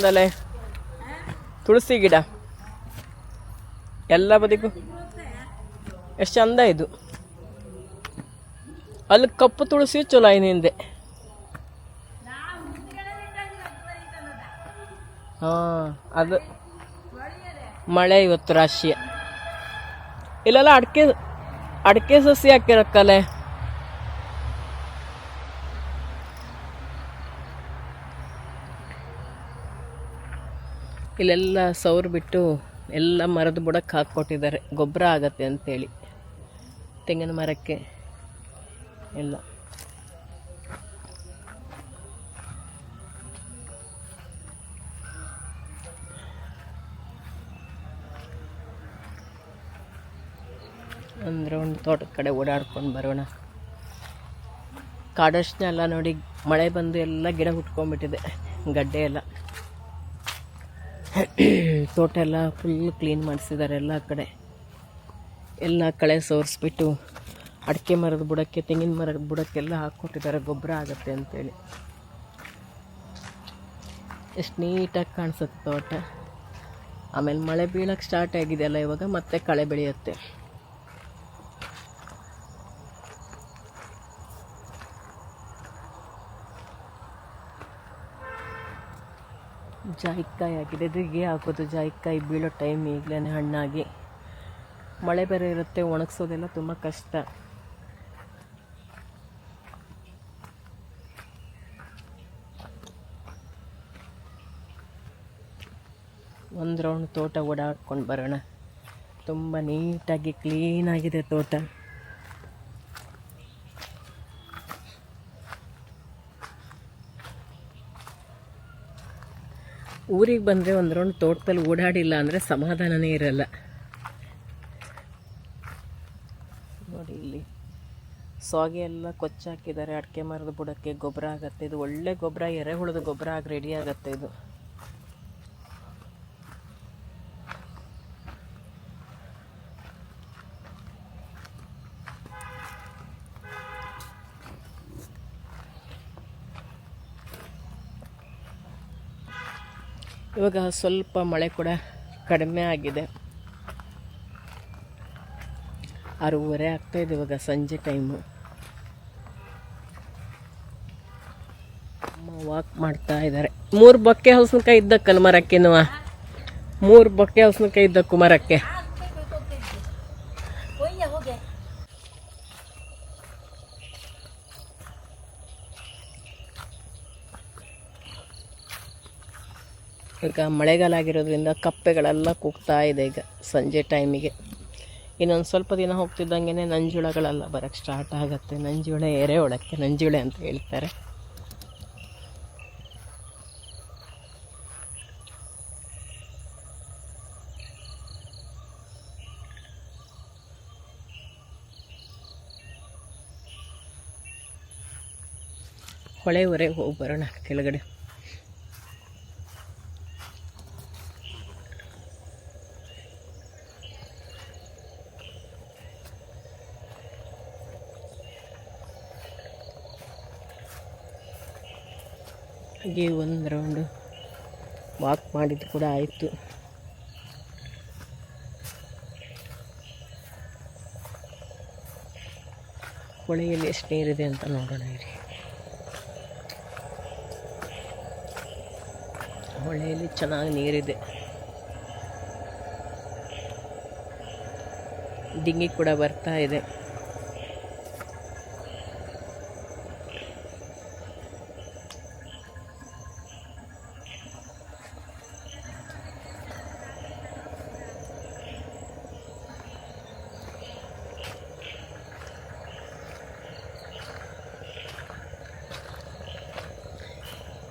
ಚಂದಲೆ ತುಳಸಿ ಗಿಡ. ಎಲ್ಲ ಬದಿಗೂ. ಎಷ್ಟು ಚಂದ ಇದು. ಅಲ್ಲಿ ಕಪ್ಪು ತುಳಸಿ ಚಲೋ ಇನ್ನು ಹಿಂದೆ. ಹಾಂ, ಅದು ಮಳೆ ಇವತ್ತು ರಾಶಿ. ಇಲ್ಲೆಲ್ಲ ಅಡಿಕೆ ಅಡಿಕೆ ಸಸಿ ಹಾಕಿರಕ್ಕಲೆ? ಇಲ್ಲೆಲ್ಲ ಸೌರ್ ಬಿಟ್ಟು ಎಲ್ಲ ಮರದ ಬುಡಕ್ಕೆ ಹಾಕ್ಕೊಟ್ಟಿದ್ದಾರೆ. ಗೊಬ್ಬರ ಆಗತ್ತೆ ಅಂತೇಳಿ. ತೆಂಗಿನ ಮರಕ್ಕೆ ಎಲ್ಲ. ಅಂದ್ರೆ ಒಂದು ತೋಟದ ಕಡೆ ಓಡಾಡ್ಕೊಂಡು ಬರೋಣ. ಕಾಡಷ್ಟನ್ನೆಲ್ಲ ನೋಡಿ ಮಳೆ ಬಂದು ಎಲ್ಲ ಗಿಡ ಹುಟ್ಕೊಂಡ್ಬಿಟ್ಟಿದೆ. ಗಡ್ಡೆ ಎಲ್ಲ. ತೋಟ ಎಲ್ಲ ಫುಲ್ ಕ್ಲೀನ್ ಮಾಡಿಸಿದ್ದಾರೆ ಎಲ್ಲ ಕಡೆ. ಎಲ್ಲ ಕಳೆ ಸೋರಿಸ್ಬಿಟ್ಟು ಅಡಿಕೆ ಮರದ ಬುಡಕ್ಕೆ, ತೆಂಗಿನ ಮರದ ಬುಡಕ್ಕೆಲ್ಲ ಹಾಕ್ಕೊಟ್ಟಿದ್ದಾರೆ ಗೊಬ್ಬರ ಆಗುತ್ತೆ ಅಂತೇಳಿ. ಎಷ್ಟು ನೀಟಾಗಿ ಕಾಣಿಸುತ್ತೆ ತೋಟ. ಆಮೇಲೆ ಮಳೆ ಬೀಳಕ್ಕೆ ಸ್ಟಾರ್ಟ್ ಆಗಿದೆಯಲ್ಲ ಇವಾಗ, ಮತ್ತೆ ಕಳೆ ಬೆಳೆಯುತ್ತೆ. ಜಾಯಿಕಾಯಿ ಆಗಿದೆ. ಇದಿಗೆ ಹಾಕೋದು ಜಾಯಿಕಾಯಿ ಬೀಳೋ ಟೈಮ್ ಈಗಲೇ ಹಣ್ಣಾಗಿ. ಮಳೆ ಬೇರೆ ಇರುತ್ತೆ, ಒಣಗಿಸೋದೆಲ್ಲ ತುಂಬ ಕಷ್ಟ. ಒಂದು ರೌಂಡ್ ತೋಟ ಓಡಾಡ್ಕೊಂಡು ಬರೋಣ. ತುಂಬ ನೀಟಾಗಿ ಕ್ಲೀನಾಗಿದೆ ತೋಟ. ಊರಿಗೆ ಬಂದರೆ ಒಂದು ರೌಂಡ್ ತೋಟದಲ್ಲಿ ಓಡಾಡಿಲ್ಲ ಅಂದರೆ ಸಮಾಧಾನನೇ ಇರಲ್ಲ. ನೋಡಿ ಇಲ್ಲಿ. ಸೊಗೆ ಎಲ್ಲ ಕೊಚ್ಚಾಕಿದ್ದಾರೆ. ಅಡಿಕೆ ಮರದ ಬುಡಕ್ಕೆ ಗೊಬ್ಬರ ಆಗುತ್ತೆ. ಇದು ಒಳ್ಳೆ ಗೊಬ್ಬರ ಎರೆಹುಳದ ಗೊಬ್ಬರ ಆಗಿ ರೆಡಿ ಆಗುತ್ತೆ ಇದು. ಇವಾಗ ಸ್ವಲ್ಪ ಮಳೆ ಕೂಡ ಕಡಿಮೆ ಆಗಿದೆ. ಆರೂವರೆ ಆಗ್ತಾಯಿದೆ ಇವಾಗ ಸಂಜೆ ಟೈಮು ಅಮ್ಮ ವಾಕ್ ಮಾಡ್ತಾ ಇದ್ದಾರೆ. ಮೂರು ಬೊಕ್ಕೆ ಹಲಸಿನಕಾಯಿ ಇದ್ದ ಕಲ್ಮರಕ್ಕೆನುವ ಮೂರು ಬೊಕ್ಕೆ ಹಲಸಿನಕಾಯಿ ಇದ್ದ ಮರಕ್ಕೆ ಈಗ ಮಳೆಗಾಲ ಆಗಿರೋದ್ರಿಂದ ಕಪ್ಪೆಗಳೆಲ್ಲ ಕೂಗ್ತಾ ಇದೆ ಈಗ ಸಂಜೆ ಟೈಮಿಗೆ ಇನ್ನೊಂದು ಸ್ವಲ್ಪ ದಿನ ಹೋಗ್ತಿದ್ದಂಗೆ ನಂಜುಳಗಳೆಲ್ಲ ಬರೋಕ್ಕೆ ಸ್ಟಾರ್ಟ್ ಆಗುತ್ತೆ. ನಂಜುಳೆ ಎರೆಹುಳಕ್ಕೆ ನಂಜುಳೆ ಅಂತ ಹೇಳ್ತಾರೆ. ಹೊಳೆ ಹೊರೆಗೆ ಹೋಗಿ ಬರೋಣ ಕೆಳಗಡೆ. ಹಾಗೆ ಒಂದು ರೌಂಡು ವಾಕ್ ಮಾಡಿದ್ದು ಕೂಡ ಆಯಿತು. ಹೊಳೆಯಲ್ಲಿ ಎಷ್ಟು ನೀರಿದೆ ಅಂತ ನೋಡೋಣ ಇರಿ. ಹೊಳೆಯಲ್ಲಿ ಚೆನ್ನಾಗಿ ನೀರಿದೆ. ಡಿಂಗಿ ಕೂಡ ಬರ್ತಾ ಇದೆ.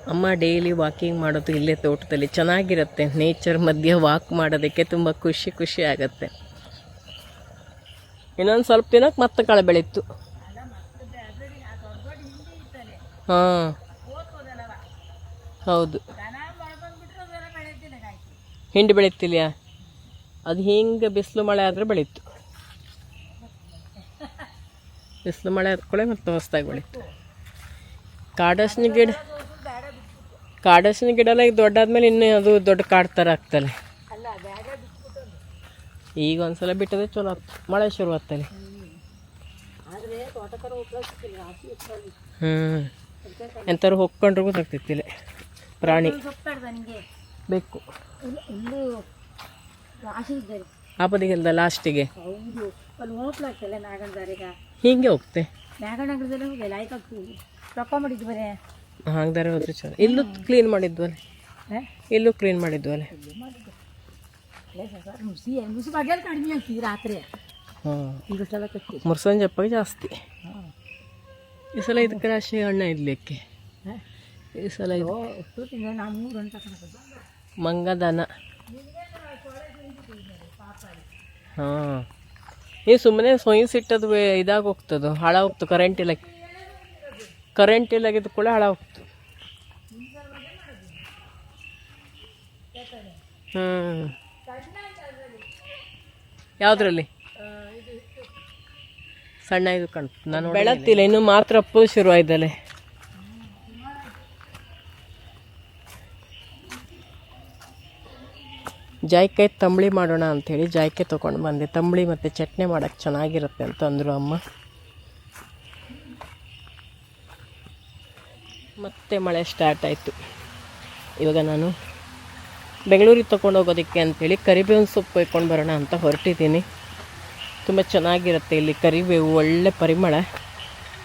ಅಮ್ಮ ಡೈಲಿ ವಾಕಿಂಗ್ ಮಾಡೋದು ಇಲ್ಲೇ ತೋಟದಲ್ಲಿ ಚೆನ್ನಾಗಿರುತ್ತೆ. ನೇಚರ್ ಮಧ್ಯೆ ವಾಕ್ ಮಾಡೋದಕ್ಕೆ ತುಂಬ ಖುಷಿ ಖುಷಿ ಆಗುತ್ತೆ. ಇನ್ನೊಂದು ಸ್ವಲ್ಪ ದಿನಕ್ಕೆ ಮತ್ತೆ ಕಳೆ ಬೆಳೀತು. ಹಾಂ. ಹೌದು. ಹಿಂಡಿ ಬೆಳೀತಿಲ್ಲ ಅದು ಹಿಂಗೆ ಬಿಸಿಲು ಮಳೆ ಆದರೆ ಬೆಳೀತು. ಬಿಸಿಲು ಮಳೆ ಆದ್ಕೊಳ್ಳೆ ಮತ್ತೆ ಹೊಸ್ದಾಗಿ ಬೆಳೀತು. ಕಾಡಸ್ನ ಗಿಡ ಕಾಡಸಿನ ಗಿಡ ಎಲ್ಲ ಈಗ ದೊಡ್ಡಾದ್ಮೇಲೆ ಇನ್ನೂ ಅದು ದೊಡ್ಡ ಕಾಡು ಥರ ಆಗ್ತಲ್ಲ ಈಗ ಒಂದ್ಸಲ ಬಿಟ್ಟದೆ ಚಲೋ ಮಳೆ ಶುರು ಆಗ್ತಲ್ಲ ಹ್ಞೂ ಎಂಥವ್ರು ಹೊಕ್ಕೊಂಡ್ರು ಗೊತ್ತಾಗ್ತೈತಿ ಇಲ್ಲಿ ಪ್ರಾಣಿ. ಬೇಕು. ಆಪದಿಗೆ ರಾಶಿ ಇದ್ದಾರೆ ಆಪದಿಗೆಲ್ದ ಲಾಸ್ಟಿಗೆ ಹೀಗೆ ಹೋಗ್ತೆ ಆಗ್ತೀವಿ. ರೊಕ್ಕ ಮಾಡಿದ್ದು ಬರೇ. ಹಂಗಾರೆ ಹೋದ್ರೆ ಚಲೋ. ಇಲ್ಲೂ ಕ್ಲೀನ್ ಮಾಡಿದ್ವಲ್ಲ ಇಲ್ಲೂ ಕ್ಲೀನ್ ಮಾಡಿದ್ವಲ್ಲ ಮುರ್ಸನ್ ಜಾಸ್ತಿ. ಈ ಸಲ ಇದಕ್ಕೆ ರಾಶಿ ಹಣ್ಣ ಇಡ್ಲಿಕ್ಕೆ ಈ ಸಲ ಇದು ದನ ಮಂಗದನ ಹಾಂ. ಈ ಸುಮ್ಮನೆ ಸೊಯ್ಸಿಟ್ಟದು ಇದಾಗ ಹೋಗ್ತದ ಹಾಳ ಹೋಗ್ತು ಕರೆಂಟ್ ಇಲ್ಲ. ಕರೆಂಟ್ ಇಲ್ಲಾಗಿದ್ದ ಕೂಡ ಹಾಳ ಹೋಗ್ತು ಹ್ಞೂ ಯಾವುದ್ರಲ್ಲಿ? ಸಣ್ಣ ಇದು ಕಾಣ್ತು ನಾನು ಬೆಳತ್ತಿಲ್ಲ, ಇನ್ನು ಮಾತ್ರ ಅಪ್ಪು ಶುರು ಆಯ್ದಲೆ ಜಾಯ್ಕಾಯಿ ತಂಬಳಿ ಮಾಡೋಣ ಅಂಥೇಳಿ ಜಾಯ್ಕಾಯಿ ತೊಗೊಂಡು ಬಂದೆ. ತಂಬಳಿ ಮತ್ತು ಚಟ್ನಿ ಮಾಡೋಕ್ಕೆ ಚೆನ್ನಾಗಿರುತ್ತೆ ಅಂತ ಅಂದರು ಅಮ್ಮ. ಮತ್ತೆ ಮಳೆ ಸ್ಟಾರ್ಟ್ ಆಯಿತು. ಇವಾಗ ನಾನು ಬೆಂಗಳೂರಿಗೆ ಹೋಗೋದಕ್ಕೆ ಅಂಥೇಳಿ ಕರಿಬೇವಿನ ಸೊಪ್ಪು ಇಟ್ಕೊಂಡು ಬರೋಣ ಅಂತ ಹೊರಟಿದ್ದೀನಿ. ತುಂಬ ಚೆನ್ನಾಗಿರುತ್ತೆ ಇಲ್ಲಿ ಕರಿಬೇವು, ಒಳ್ಳೆ ಪರಿಮಳ.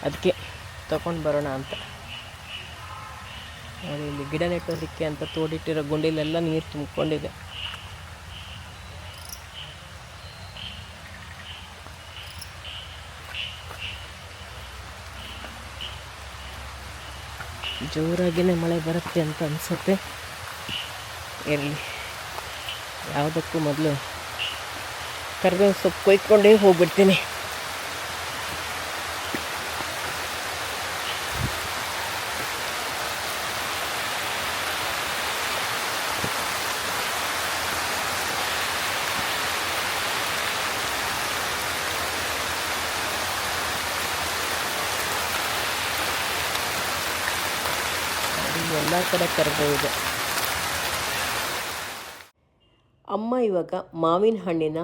ಅದಕ್ಕೆ ತೊಗೊಂಡು ಬರೋಣ ಅಂತ. ಇಲ್ಲಿ ಗಿಡ ನೆಟ್ಟೋದಕ್ಕೆ ಅಂತ ತೋಡಿಟ್ಟಿರೋ ಗುಂಡಿಲೆಲ್ಲ ನೀರು ತುಂಬಿಕೊಂಡಿದೆ. ಜೋರಾಗಿನೇ ಮಳೆ ಬರುತ್ತೆ ಅಂತ ಅನಿಸುತ್ತೆ. ಇರಲಿ. ಯಾವುದಕ್ಕೂ ಮೊದಲು ಕರ್ಬೇವು ಸೊಪ್ಪು ಕೊಯ್ಕೊಂಡೇ ಹೋಗ್ಬಿಡ್ತೀನಿ. ಎಲ್ಲ ಕಡೆ ಕರ್ಬೋದು ಅಮ್ಮ ಇವಾಗ ಮಾವಿನ ಹಣ್ಣಿನ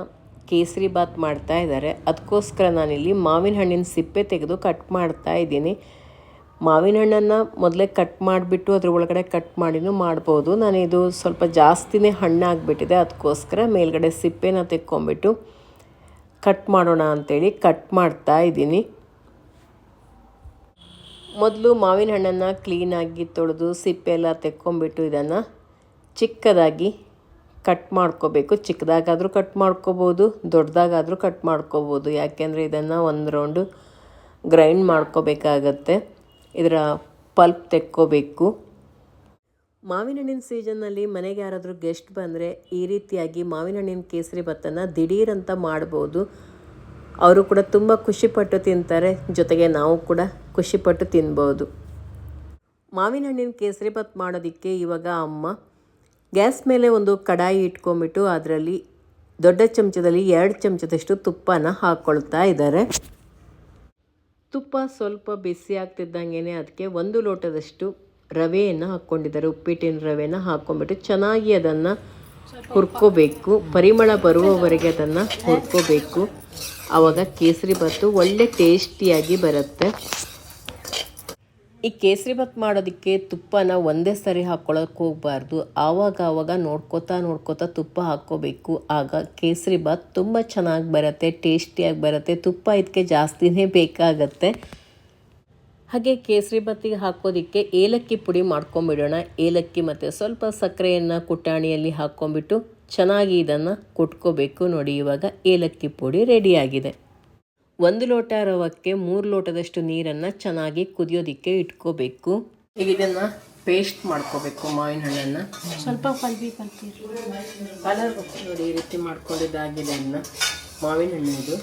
ಕೇಸರಿ ಬಾತ್ ಮಾಡ್ತಾ ಇದ್ದಾರೆ. ಅದಕ್ಕೋಸ್ಕರ ನಾನಿಲ್ಲಿ ಮಾವಿನ ಹಣ್ಣಿನ ಸಿಪ್ಪೆ ತೆಗೆದು ಕಟ್ ಮಾಡ್ತಾ ಇದ್ದೀನಿ. ಮಾವಿನ ಹಣ್ಣನ್ನು ಮೊದಲೇ ಕಟ್ ಮಾಡಿಬಿಟ್ಟು ಅದ್ರ ಒಳಗಡೆ ಕಟ್ ಮಾಡಿನೂ ಮಾಡ್ಬೋದು. ಇದು ಸ್ವಲ್ಪ ಜಾಸ್ತಿನೇ ಹಣ್ಣಾಗಿಬಿಟ್ಟಿದೆ ಅದಕ್ಕೋಸ್ಕರ ಮೇಲ್ಗಡೆ ಸಿಪ್ಪೆನ ತೆಕ್ಕೊಂಬಿಟ್ಟು ಕಟ್ ಮಾಡೋಣ ಅಂತೇಳಿ ಕಟ್ ಮಾಡ್ತಾ ಇದ್ದೀನಿ. ಮೊದಲು ಮಾವಿನ ಹಣ್ಣನ್ನು ಕ್ಲೀನಾಗಿ ತೊಳೆದು ಸಿಪ್ಪೆ ಎಲ್ಲ ತೆಕ್ಕೊಂಬಿಟ್ಟು ಇದನ್ನು ಚಿಕ್ಕದಾಗಿ ಕಟ್ ಮಾಡ್ಕೋಬೇಕು. ಚಿಕ್ಕದಾಗಾದರೂ ಕಟ್ ಮಾಡ್ಕೋಬೋದು, ದೊಡ್ಡದಾಗಾದರೂ ಕಟ್ ಮಾಡ್ಕೋಬೋದು. ಯಾಕೆಂದರೆ ಇದನ್ನು ಒಂದು ರೌಂಡು ಗ್ರೈಂಡ್ ಮಾಡ್ಕೋಬೇಕಾಗತ್ತೆ. ಇದರ ಪಲ್ಪ್ ತೆಕ್ಕೋಬೇಕು. ಮಾವಿನ ಹಣ್ಣಿನ ಸೀಸನ್ನಲ್ಲಿ ಮನೆಗೆ ಯಾರಾದರೂ ಗೆಸ್ಟ್ ಬಂದರೆ ಈ ರೀತಿಯಾಗಿ ಮಾವಿನ ಹಣ್ಣಿನ ಕೇಸರಿ ಭತ್ತನ ದಿಢೀರಂತ ಮಾಡ್ಬೋದು. ಅವರು ಕೂಡ ತುಂಬ ಖುಷಿಪಟ್ಟು ತಿಂತಾರೆ, ಜೊತೆಗೆ ನಾವು ಕೂಡ ಖುಷಿಪಟ್ಟು ತಿನ್ಬೋದು. ಮಾವಿನ ಹಣ್ಣಿನ ಕೇಸರಿ ಭಾತ್ ಮಾಡೋದಕ್ಕೆ ಇವಾಗ ಅಮ್ಮ ಗ್ಯಾಸ್ ಮೇಲೆ ಒಂದು ಕಡಾಯಿ ಇಟ್ಕೊಂಬಿಟ್ಟು ಅದರಲ್ಲಿ ದೊಡ್ಡ ಚಮಚದಲ್ಲಿ ಎರಡು ಚಮಚದಷ್ಟು ತುಪ್ಪನ ಹಾಕ್ಕೊಳ್ತಾ ಇದ್ದಾರೆ. ತುಪ್ಪ ಸ್ವಲ್ಪ ಬಿಸಿ ಆಗ್ತಿದ್ದಂಗೆ ಅದಕ್ಕೆ ಒಂದು ಲೋಟದಷ್ಟು ರವೆಯನ್ನು ಹಾಕ್ಕೊಂಡಿದ್ದಾರೆ. ಉಪ್ಪಿಟ್ಟಿನ ರವೆನ ಹಾಕ್ಕೊಂಬಿಟ್ಟು ಚೆನ್ನಾಗಿ ಅದನ್ನು ಹುರ್ಕೋಬೇಕು. ಪರಿಮಳ ಬರುವವರೆಗೆ ಅದನ್ನು ಹುರ್ಕೋಬೇಕು. ಆವಾಗ ಕೇಸರಿ ಭಾತು ಒಳ್ಳೆ ಟೇಸ್ಟಿಯಾಗಿ ಬರುತ್ತೆ. ಈ ಕೇಸರಿ ಭಾತ್ ಮಾಡೋದಕ್ಕೆ ತುಪ್ಪನ ಒಂದೇ ಸರಿ ಹಾಕ್ಕೊಳ್ಳೋಕೆ ಹೋಗಬಾರ್ದು. ಆವಾಗ ಆವಾಗ ನೋಡ್ಕೋತಾ ನೋಡ್ಕೋತಾ ತುಪ್ಪ ಹಾಕ್ಕೋಬೇಕು. ಆಗ ಕೇಸರಿ ಭಾತ್ ತುಂಬ ಚೆನ್ನಾಗಿ ಬರುತ್ತೆ, ಟೇಸ್ಟಿಯಾಗಿ ಬರುತ್ತೆ. ತುಪ್ಪ ಇದಕ್ಕೆ ಜಾಸ್ತಿನೇ ಬೇಕಾಗತ್ತೆ. ಹಾಗೆ ಕೇಸರಿ ಬತ್ತಿಗೆ ಹಾಕೋದಕ್ಕೆ ಏಲಕ್ಕಿ ಪುಡಿ ಮಾಡ್ಕೊಂಬಿಡೋಣ. ಏಲಕ್ಕಿ ಮತ್ತು ಸ್ವಲ್ಪ ಸಕ್ಕರೆಯನ್ನು ಕುಟ್ಟಾಣಿಯಲ್ಲಿ ಹಾಕ್ಕೊಂಬಿಟ್ಟು ಚೆನ್ನಾಗಿ ಇದನ್ನು ಕುಟ್ಕೋಬೇಕು ನೋಡಿ ಇವಾಗ ಏಲಕ್ಕಿ ಪುಡಿ ರೆಡಿಯಾಗಿದೆ. ಒಂದು ಲೋಟ ರವಕ್ಕೆ ಮೂರು ಲೋಟದಷ್ಟು ನೀರನ್ನು ಚೆನ್ನಾಗಿ ಕುದಿಯೋದಕ್ಕೆ ಇಟ್ಕೋಬೇಕು. ಈಗ ಇದನ್ನು ಪೇಸ್ಟ್ ಮಾಡ್ಕೋಬೇಕು ಮಾವಿನ ಹಣ್ಣನ್ನು. ಸ್ವಲ್ಪ ಪಲ್ಪಿ ಕಲರ್ ನೋಡಿ ಈ ರೀತಿ ಮಾಡ್ಕೊಂಡಿದ್ದಾಗಿದೆ ಇನ್ನು ಮಾವಿನ ಹಣ್ಣು ಇದು.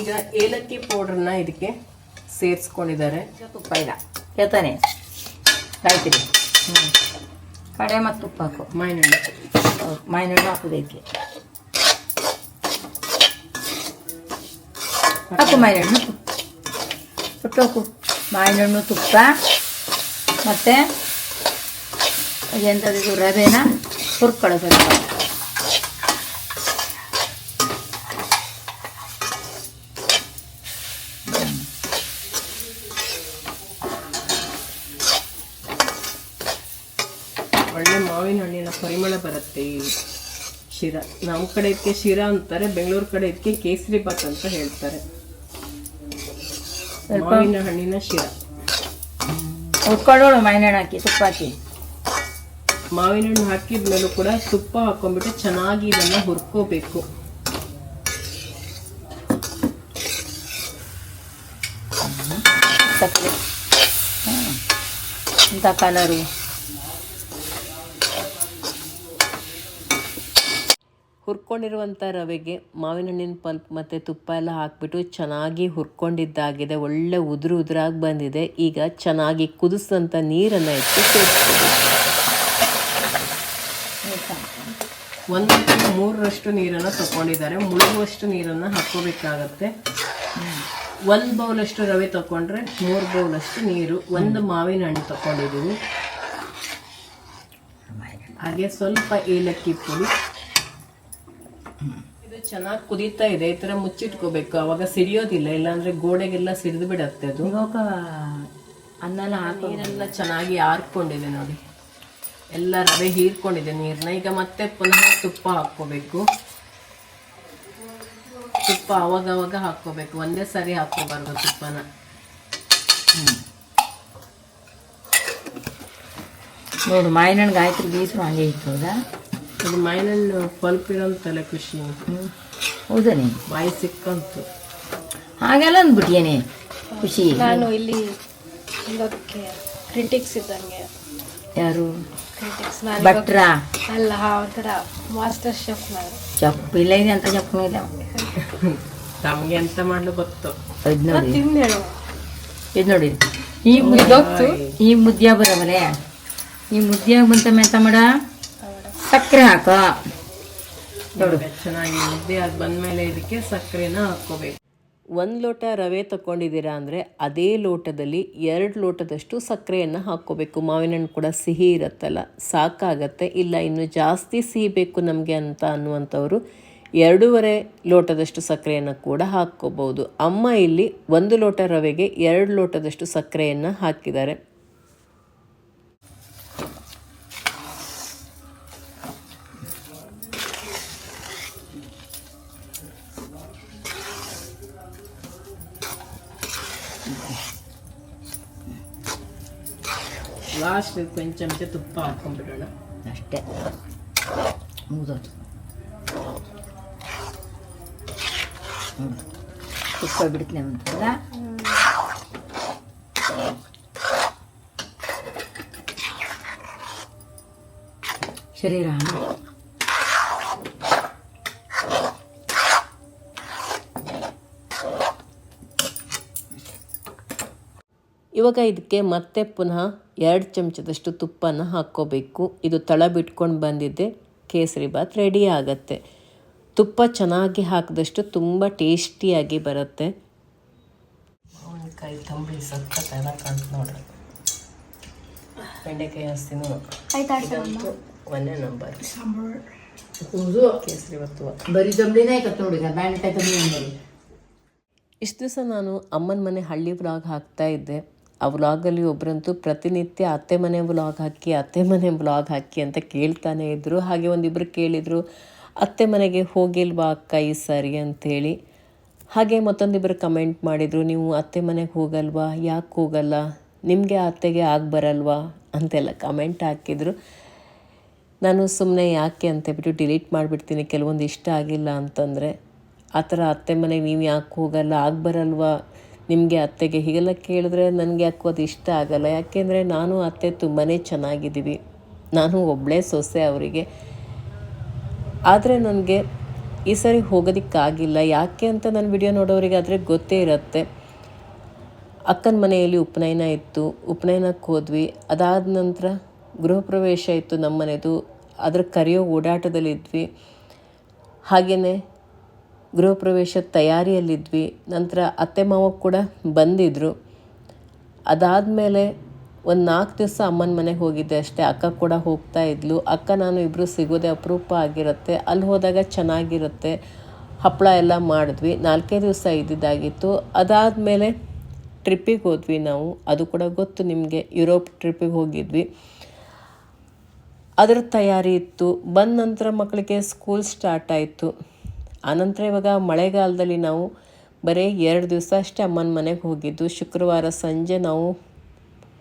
ಈಗ ಏಲಕ್ಕಿ ಪೌಡ್ರನ್ನ ಇದಕ್ಕೆ ಸೇರಿಸ್ಕೊಂಡಿದ್ದಾರೆ. ತುಪ್ಪ ಇಲ್ಲ ಹೇಳ್ತಾನೆ ಕಾಯ್ತೀರಿ? ಹ್ಞೂ ಕಡೆ ಮತ್ತು ತುಪ್ಪ ಹಾಕು. ಮಾವಿನ ಹಣ್ಣು ಹಾಕೋದಕ್ಕೆ ಹಾಕು ಮಾಯಿನಣ್ಣು ಹಾಕು. ಮಾವಿನ ಹಣ್ಣು ತುಪ್ಪ. ಮತ್ತು ಎಂಥದ್ದು ರವೆನ ಹುರ್ಕೊಳ್ಳೋ ಮಾವಿನ ಹಣ್ಣಿನ ಪರಿಮಳ ಬರುತ್ತೆ ಈ ಶಿರ. ನಮ್ಮ ಕಡೆ ಇದಕ್ಕೆ ಶಿರ ಅಂತಾರೆ ಬೆಂಗಳೂರು ಕಡೆ ಇದಕ್ಕೆ ಕೇಸರಿ ಬಾತ್ ಅಂತ ಹೇಳ್ತಾರೆ. ಮಾವಿನ ಹಣ್ಣಿನ ಶಿರ. ಉಟ್ಕೊಂಡೋಳು ಮಾವಿನ ಹಣ್ಣು ಹಾಕಿ ತುಪ್ಪ ಹಾಕಿ. ಮಾವಿನ ಹಣ್ಣು ಹಾಕಿದ್ಮೇಲೂ ಕೂಡ ತುಪ್ಪ ಹಾಕೊಂಡ್ಬಿಟ್ಟು ಚೆನ್ನಾಗಿ ಇದನ್ನು ಹುರ್ಕೋಬೇಕು. ಇಂಥ ಕಲರು. ಹುರ್ಕೊಂಡಿರುವಂಥ ರವೆಗೆ ಮಾವಿನ ಹಣ್ಣಿನ ಪಲ್ಪ್ ಮತ್ತು ತುಪ್ಪ ಎಲ್ಲ ಹಾಕಿಬಿಟ್ಟು ಚೆನ್ನಾಗಿ ಹುರ್ಕೊಂಡಿದ್ದಾಗಿದೆ. ಒಳ್ಳೆ ಉದುರು ಉದುರಾಗಿ ಬಂದಿದೆ. ಈಗ ಚೆನ್ನಾಗಿ ಕುದಿಸಿದಂಥ ನೀರನ್ನು ಇಟ್ಟು ಸೇರಿಸ್ಬೋದು ಒಂದು ಮೂರರಷ್ಟು ನೀರನ್ನು ತಗೊಂಡಿದ್ದಾರೆ. ಮುಳುಗುವಷ್ಟು ನೀರನ್ನು ಹಾಕೋಬೇಕಾಗತ್ತೆ ಒಂದು ಬೌಲಷ್ಟು ರವೆ ತಗೊಂಡ್ರೆ ಮೂರು ಬೌಲಷ್ಟು ನೀರು, ಒಂದು ಮಾವಿನ ಹಣ್ಣು ತಗೊಂಡಿದ್ದೀವಿ. ಹಾಗೆ ಸ್ವಲ್ಪ ಏಲಕ್ಕಿ ಪುಡಿ. ಇದು ಚೆನ್ನಾಗಿ ಕುದೀತಾ ಇದೆ ಈ ಥರ ಮುಚ್ಚಿಟ್ಕೋಬೇಕು. ಅವಾಗ ಸಿಡಿಯೋದಿಲ್ಲ ಇಲ್ಲಾಂದ್ರೆ ಗೋಡೆಗೆಲ್ಲ ಸಿಡಿದು ಬಿಡತ್ತೆ ಅದು. ಇವಾಗ ಅನ್ನನ ಹಾಕಿ ನೀರೆಲ್ಲ ಚೆನ್ನಾಗಿ ಆರ್ಕೊಂಡಿದೆ ನೋಡಿ. ಎಲ್ಲ ರವೆ ಹೀರ್ಕೊಂಡಿದೆ ನೀರನ್ನ ಈಗ ಮತ್ತೆ ಪುನಃ ತುಪ್ಪ ಹಾಕ್ಕೋಬೇಕು. ತುಪ್ಪ ಅವಾಗ ಅವಾಗ ಹಾಕ್ಕೋಬೇಕು. ಒಂದೇ ಸಾರಿ ಹಾಕ್ಕೋಬಾರ್ದು ತುಪ್ಪನ. ನೋಡು ಮಾವಿನಣ್ಣು ಗಾಯತ್ರಿ ಬೀಸರು ಹಂಗೆ ಇತ್ತು ಹೌದಾ ಇದು ಮೈನಲ್ಲಿ ಪಲ್ಪ್ ತಲೆ ಖುಷಿ ಹ್ಞೂ ಹೌದಾ ನೀನು ಬಾಯಿ ಸಿಕ್ಕಂತು. ಹಾಗೆಲ್ಲ ಅಂದ್ಬಿಟ್ಟಿಯೇನೆ? ಖುಷಿ. ನಾನು ಇಲ್ಲಿ ಇದಕ್ಕೆ ಕ್ರಿಟಿಕ್ಸ್ ಇದ್ದಂಗೆ. ಯಾರು? ಕ್ರಿಟಿಕ್ಸ್ ನಾನು ಭಟ್ರ? ಅಲ್ಲ ಒಂಥರ ಮಾಸ್ಟರ್ ಶೆಫ್ ನಾನು. ಚಪ್ಪು ಇಲ್ಲ ಇದೆ ಅಂತ ಚಪ್ಪು ಇಲ್ಲ ತಮಗೆ ಎಂತ ಮಾಡ್ಲು ಗೊತ್ತು. ಇದು ನೋಡಿ. ತಿಂದೇಳು ಇದು ನೋಡಿ. ಈ ಮುದ್ದೆ ಈ ಮುದ್ದೆ ಬರವಲೆ ಈ ಮುದ್ದೆ ಬಂತ ಎಂತ ಮಾಡ? ಸಕ್ಕರೆ ಹಾಕೋ. ನೋಡು ಚೆನ್ನಾಗಿ ಮುದ್ದೆ ಅದು ಬಂದ್ಮೇಲೆ ಇದಕ್ಕೆ ಸಕ್ಕರೆನ ಹಾಕ್ಕೋಬೇಕು. ಒಂದು ಲೋಟ ರವೆ ತಗೊಂಡಿದ್ದೀರಾ ಅಂದರೆ ಅದೇ ಲೋಟದಲ್ಲಿ ಎರಡು ಲೋಟದಷ್ಟು ಸಕ್ಕರೆಯನ್ನು ಹಾಕ್ಕೋಬೇಕು. ಮಾವಿನ ಹಣ್ಣು ಕೂಡ ಸಿಹಿ ಇರುತ್ತಲ್ಲ ಸಾಕಾಗತ್ತೆ. ಇಲ್ಲ ಇನ್ನು ಜಾಸ್ತಿ ಸಿಹಿ ಬೇಕು ನಮಗೆ ಅಂತ ಅನ್ನುವಂಥವ್ರು ಎರಡೂವರೆ ಲೋಟದಷ್ಟು ಸಕ್ಕರೆಯನ್ನು ಕೂಡ ಹಾಕ್ಕೋಬೋದು ಅಮ್ಮ ಇಲ್ಲಿ ಒಂದು ಲೋಟ ರವೆಗೆ ಎರಡು ಲೋಟದಷ್ಟು ಸಕ್ಕರೆಯನ್ನು ಹಾಕಿದ್ದಾರೆ. ಲಾಸ್ಟ್ ಕೊಂಚ ಚಮಚ ತುಪ್ಪ ಹಾಕ್ಕೊಂಡ್ಬಿಡೋಣ. ಅಷ್ಟೇ. ಮುಗಿದೋಯ್ತು. ಹ್ಞೂ ತುಪ್ಪ ಬಿಡ್ತೀನಿ ಅಂತಲ್ಲ ಶರೀರ ಇವಾಗ ಇದಕ್ಕೆ ಮತ್ತೆ ಪುನಃ ಎರಡು ಚಮಚದಷ್ಟು ತುಪ್ಪನ ಹಾಕ್ಕೋಬೇಕು. ಇದು ತಳ ಬಿಟ್ಕೊಂಡು ಬಂದಿದ್ದೆ. ಕೇಸರಿ ಬಾತ್ ರೆಡಿ ಆಗತ್ತೆ. ತುಪ್ಪ ಚೆನ್ನಾಗಿ ಹಾಕಿದಷ್ಟು ತುಂಬ ಟೇಸ್ಟಿಯಾಗಿ ಬರುತ್ತೆ. ಮಾವಿನಕಾಯಿ ತಂಬಳಿ ಎಲ್ಲ ಕಾಣ್ತು ನೋಡ್ರಿ. ಬೆಂಡೆಕಾಯಿ ಹಸ್ತಿನೂ ಒಂದೇ ನಂಬರ್. ಕೇಸರಿ ಬತ್ತು ಬರೀ ತಂಬಳಿನೇ ಕತ್ತು ನೋಡಿ ಬ್ಯಾಂಡ್ಕಾಯಿ ತಂಬ್ಳಿ ಇಷ್ಟು ದಿವಸ ನಾನು ಅಮ್ಮನ ಮನೆ ಹಳ್ಳಿ ಬ್ಲಾಗ್ ಹಾಕ್ತಾ ಇದ್ದೆ. ಆ ವ್ಲಾಗಲ್ಲಿ ಒಬ್ಬರಂತೂ ಪ್ರತಿನಿತ್ಯ ಅತ್ತೆ ಮನೆ ವ್ಲಾಗ್ ಹಾಕಿ, ಅತ್ತೆ ಮನೆ ವ್ಲಾಗ್ ಹಾಕಿ ಅಂತ ಕೇಳ್ತಾನೆ ಇದ್ದರು ಹಾಗೆ ಒಂದಿಬ್ಬರು ಕೇಳಿದರು, ಅತ್ತೆ ಮನೆಗೆ ಹೋಗಿಲ್ವಾ ಅಕ್ಕ ಈ ಸರಿ? ಅಂಥೇಳಿ ಹಾಗೆ ಮತ್ತೊಂದಿಬ್ಬರು ಕಮೆಂಟ್ ಮಾಡಿದರು, ನೀವು ಅತ್ತೆ ಮನೆಗೆ ಹೋಗಲ್ವಾ? ಯಾಕೆ ಹೋಗಲ್ಲ? ನಿಮಗೆ ಅತ್ತೆಗೆ ಆಗಿ ಬರಲ್ವಾ? ಅಂತೆಲ್ಲ ಕಮೆಂಟ್ ಹಾಕಿದರು. ನಾನು ಸುಮ್ಮನೆ ಯಾಕೆ? ಅಂತೇಳ್ಬಿಟ್ಟು ಡಿಲೀಟ್ ಮಾಡಿಬಿಡ್ತೀನಿ. ಕೆಲವೊಂದು ಇಷ್ಟ ಆಗಿಲ್ಲ ಅಂತಂದರೆ, ಆ ಥರ ಅತ್ತೆ ಮನೆಗೆ ನೀವು ಯಾಕೆ ಹೋಗಲ್ಲ? ಆಗಿ ಬರಲ್ವಾ? ನಿಮಗೆ ಅತ್ತೆಗೆ ಹೀಗೆಲ್ಲ ಕೇಳಿದ್ರೆ ನನಗೆ ಯಾಕೋ ಅದು ಇಷ್ಟ ಆಗಲ್ಲ. ಯಾಕೆಂದರೆ ನಾನು ಅತ್ತೆ ತುಂಬಾ ಚೆನ್ನಾಗಿದ್ದೀವಿ. ನಾನು ಒಬ್ಬಳೇ ಸೊಸೆ ಅವರಿಗೆ. ಆದರೆ ನನಗೆ ಈ ಸರಿ ಹೋಗೋದಕ್ಕಾಗಿಲ್ಲ. ಯಾಕೆ ಅಂತ ನನ್ನ ವಿಡಿಯೋ ನೋಡೋರಿಗೆ ಆದರೆ ಗೊತ್ತೇ ಇರುತ್ತೆ. ಅಕ್ಕನ ಮನೆಯಲ್ಲಿ ಉಪನಯನ ಇತ್ತು. ಉಪನಯನಕ್ಕೆ ಹೋದ್ವಿ. ಅದಾದ ನಂತರ ಗೃಹ ಪ್ರವೇಶ ಇತ್ತು ನಮ್ಮ ಮನೆದು ಅದ್ರ ಕರೆಯೋ ಓಡಾಟದಲ್ಲಿದ್ವಿ. ಹಾಗೆಯೇ ಗೃಹ ಪ್ರವೇಶದ ತಯಾರಿಯಲ್ಲಿದ್ವಿ. ನಂತರ ಅತ್ತೆ ಮಾವ ಕೂಡ ಬಂದಿದ್ದರು ಅದಾದಮೇಲೆ ಒಂದು ನಾಲ್ಕು ದಿವಸ ಅಮ್ಮನ ಮನೆಗೆ ಹೋಗಿದ್ದೆ ಅಷ್ಟೇ. ಅಕ್ಕ ಕೂಡ ಹೋಗ್ತಾ ಇದ್ಲು. ಅಕ್ಕ ನಾನು ಇಬ್ಬರು ಸಿಗೋದೆ ಅಪರೂಪ ಆಗಿರುತ್ತೆ. ಅಲ್ಲಿ ಹೋದಾಗ ಚೆನ್ನಾಗಿರುತ್ತೆ. ಹಪ್ಪಳ ಎಲ್ಲ ಮಾಡಿದ್ವಿ. ನಾಲ್ಕೇ ದಿವಸ ಇದ್ದಿದ್ದಾಗಿತ್ತು. ಅದಾದಮೇಲೆ ಟ್ರಿಪ್ಪಿಗೆ ಹೋದ್ವಿ ನಾವು. ಅದು ಕೂಡ ಗೊತ್ತು ನಿಮಗೆ. ಯುರೋಪ್ ಟ್ರಿಪ್ಪಿಗೆ ಹೋಗಿದ್ವಿ. ಅದರ ತಯಾರಿ ಇತ್ತು. ಬಂದ ನಂತರ ಮಕ್ಕಳಿಗೆ ಸ್ಕೂಲ್ ಸ್ಟಾರ್ಟ್ ಆಯಿತು. ಆನಂತರ ಇವಾಗ ಮಳೆಗಾಲದಲ್ಲಿ ನಾವು ಬರೀ ಎರಡು ದಿವಸ ಅಷ್ಟೇ ಅಮ್ಮನ ಮನೆಗೆ ಹೋಗಿದ್ದು. ಶುಕ್ರವಾರ ಸಂಜೆ ನಾವು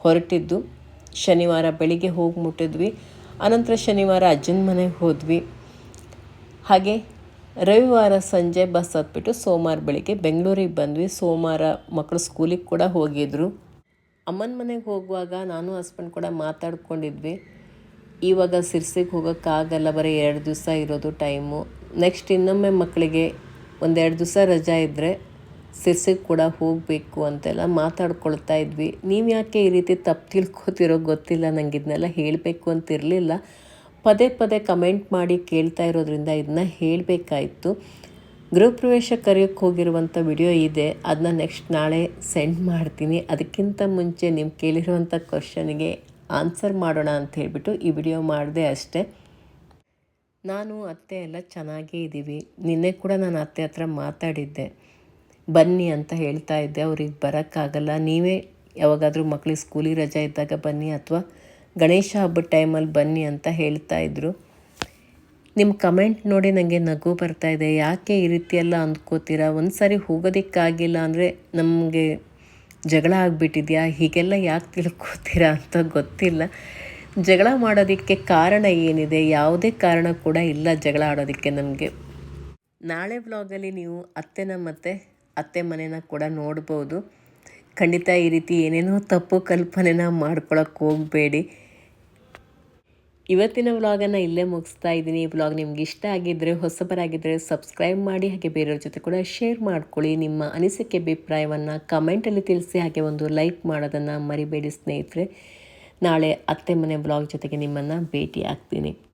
ಹೊರಟಿದ್ದು. ಶನಿವಾರ ಬೆಳಿಗ್ಗೆ ಹೋಗಿ ಮುಟ್ಟಿದ್ವಿ. ಆನಂತರ ಶನಿವಾರ ಅಜ್ಜನ ಮನೆಗೆ ಹೋದ್ವಿ. ಹಾಗೆ ರವಿವಾರ ಸಂಜೆ ಬಸ್ ಹತ್ಬಿಟ್ಟು ಸೋಮವಾರ ಬೆಳಿಗ್ಗೆ ಬೆಂಗಳೂರಿಗೆ ಬಂದ್ವಿ. ಸೋಮವಾರ ಮಕ್ಕಳು ಸ್ಕೂಲಿಗೆ ಕೂಡ ಹೋಗಿದ್ರು. ಅಮ್ಮನ ಮನೆಗೆ ಹೋಗುವಾಗ ನಾನು ಹಸ್ಬೆಂಡ್ ಕೂಡ ಮಾತಾಡ್ಕೊಂಡಿದ್ವಿ. ಇವಾಗ ಸಿರ್ಸಿಗೆ ಹೋಗೋಕ್ಕಾಗಲ್ಲ, ಬರೀ ಎರಡು ದಿವಸ ಇರೋದು ಟೈಮು ನೆಕ್ಸ್ಟ್ ಇನ್ನೊಮ್ಮೆ ಮಕ್ಕಳಿಗೆ ಒಂದೆರಡು ದಿವಸ ರಜಾ ಇದ್ದರೆ ಸಿರ್ಸಿಗೆ ಕೂಡ ಹೋಗಬೇಕು ಅಂತೆಲ್ಲ ಮಾತಾಡ್ಕೊಳ್ತಾ ಇದ್ವಿ. ನೀವು ಯಾಕೆ ಈ ರೀತಿ ತಪ್ಪು ತಿಳ್ಕೊತಿರೋ ಗೊತ್ತಿಲ್ಲ ನನಗೆ ಇದನ್ನೆಲ್ಲ ಹೇಳಬೇಕು ಅಂತಿರಲಿಲ್ಲ. ಪದೇ ಪದೇ ಕಮೆಂಟ್ ಮಾಡಿ ಕೇಳ್ತಾ ಇರೋದ್ರಿಂದ ಇದನ್ನ ಹೇಳಬೇಕಾಯಿತು. ಗೃಹ ಪ್ರವೇಶ ಕರೆಯೋಕ್ಕೆ ಹೋಗಿರುವಂಥ ವಿಡಿಯೋ ಇದೆ ಅದನ್ನ ನೆಕ್ಸ್ಟ್ ನಾಳೆ ಸೆಂಡ್ ಮಾಡ್ತೀನಿ. ಅದಕ್ಕಿಂತ ಮುಂಚೆ ನೀವು ಕೇಳಿರುವಂಥ ಕ್ವಶನಿಗೆ ಆನ್ಸರ್ ಮಾಡೋಣ ಅಂತ ಹೇಳಿಬಿಟ್ಟು ಈ ವಿಡಿಯೋ ಮಾಡಿದೆ ಅಷ್ಟೇ. ನಾನು ಅತ್ತೆ ಎಲ್ಲ ಚೆನ್ನಾಗೇ ಇದ್ದೀವಿ. ನಿನ್ನೆ ಕೂಡ ನಾನು ಅತ್ತೆ ಹತ್ರ ಮಾತಾಡಿದ್ದೆ. ಬನ್ನಿ ಅಂತ ಹೇಳ್ತಾ ಇದ್ದೆ. ಅವ್ರಿಗೆ ಬರೋಕ್ಕಾಗಲ್ಲ. ನೀವೇ ಯಾವಾಗಾದರೂ ಮಕ್ಳಿಗೆ ಸ್ಕೂಲಿಗೆ ರಜೆ ಇದ್ದಾಗ ಬನ್ನಿ ಅಥವಾ ಗಣೇಶ ಹಬ್ಬದ ಟೈಮಲ್ಲಿ ಬನ್ನಿ ಅಂತ ಹೇಳ್ತಾ ಇದ್ರು. ನಿಮ್ಮ ಕಮೆಂಟ್ ನೋಡಿ ನನಗೆ ನಗು ಬರ್ತಾ ಇದೆ. ಯಾಕೆ ಈ ರೀತಿ ಎಲ್ಲ ಅಂದ್ಕೋತೀರಾ? ಒಂದು ಸಾರಿ ಹೋಗೋದಕ್ಕಾಗಿಲ್ಲ ಅಂದರೆ ನಮಗೆ ಜಗಳ ಆಗಿಬಿಟ್ಟಿದ್ಯಾ? ಹೀಗೆಲ್ಲ ಯಾಕೆ ತಿಳ್ಕೊತೀರಾ ಅಂತ ಗೊತ್ತಿಲ್ಲ. ಜಗಳ ಮಾಡೋದಕ್ಕೆ ಕಾರಣ ಏನಿದೆ? ಯಾವುದೇ ಕಾರಣ ಕೂಡ ಇಲ್ಲ ಜಗಳ ಆಡೋದಕ್ಕೆ ನಮಗೆ. ನಾಳೆ ವ್ಲಾಗಲ್ಲಿ ನೀವು ಅತ್ತೆನ ಮತ್ತು ಅತ್ತೆ ಮನೆನ ಕೂಡ ನೋಡ್ಬೋದು. ಖಂಡಿತ ಈ ರೀತಿ ಏನೇನೋ ತಪ್ಪು ಕಲ್ಪನೆನ ಮಾಡ್ಕೊಳಕ್ಕೆ ಹೋಗಬೇಡಿ. ಇವತ್ತಿನ ವ್ಲಾಗನ್ನು ಇಲ್ಲೇ ಮುಗಿಸ್ತಾ ಇದ್ದೀನಿ. ಈ ವ್ಲಾಗ್ ನಿಮ್ಗೆ ಇಷ್ಟ ಆಗಿದ್ದರೆ ಹೊಸಬರಾಗಿದ್ದರೆ ಸಬ್ಸ್ಕ್ರೈಬ್ ಮಾಡಿ, ಹಾಗೆ ಬೇರೆಯವ್ರ ಜೊತೆ ಕೂಡ ಶೇರ್ ಮಾಡ್ಕೊಳ್ಳಿ. ನಿಮ್ಮ ಅನಿಸಿಕೆ, ಅಭಿಪ್ರಾಯವನ್ನು ಕಮೆಂಟಲ್ಲಿ ತಿಳಿಸಿ, ಹಾಗೆ ಒಂದು ಲೈಕ್ ಮಾಡೋದನ್ನು ಮರಿಬೇಡಿ ಸ್ನೇಹಿತರೆ. ನಾಳೆ ಅತ್ತೆ ಮನೆ ಬ್ಲಾಗ್ ಜೊತೆಗೆ ನಿಮ್ಮನ್ನು ಭೇಟಿ ಆಗ್ತೀನಿ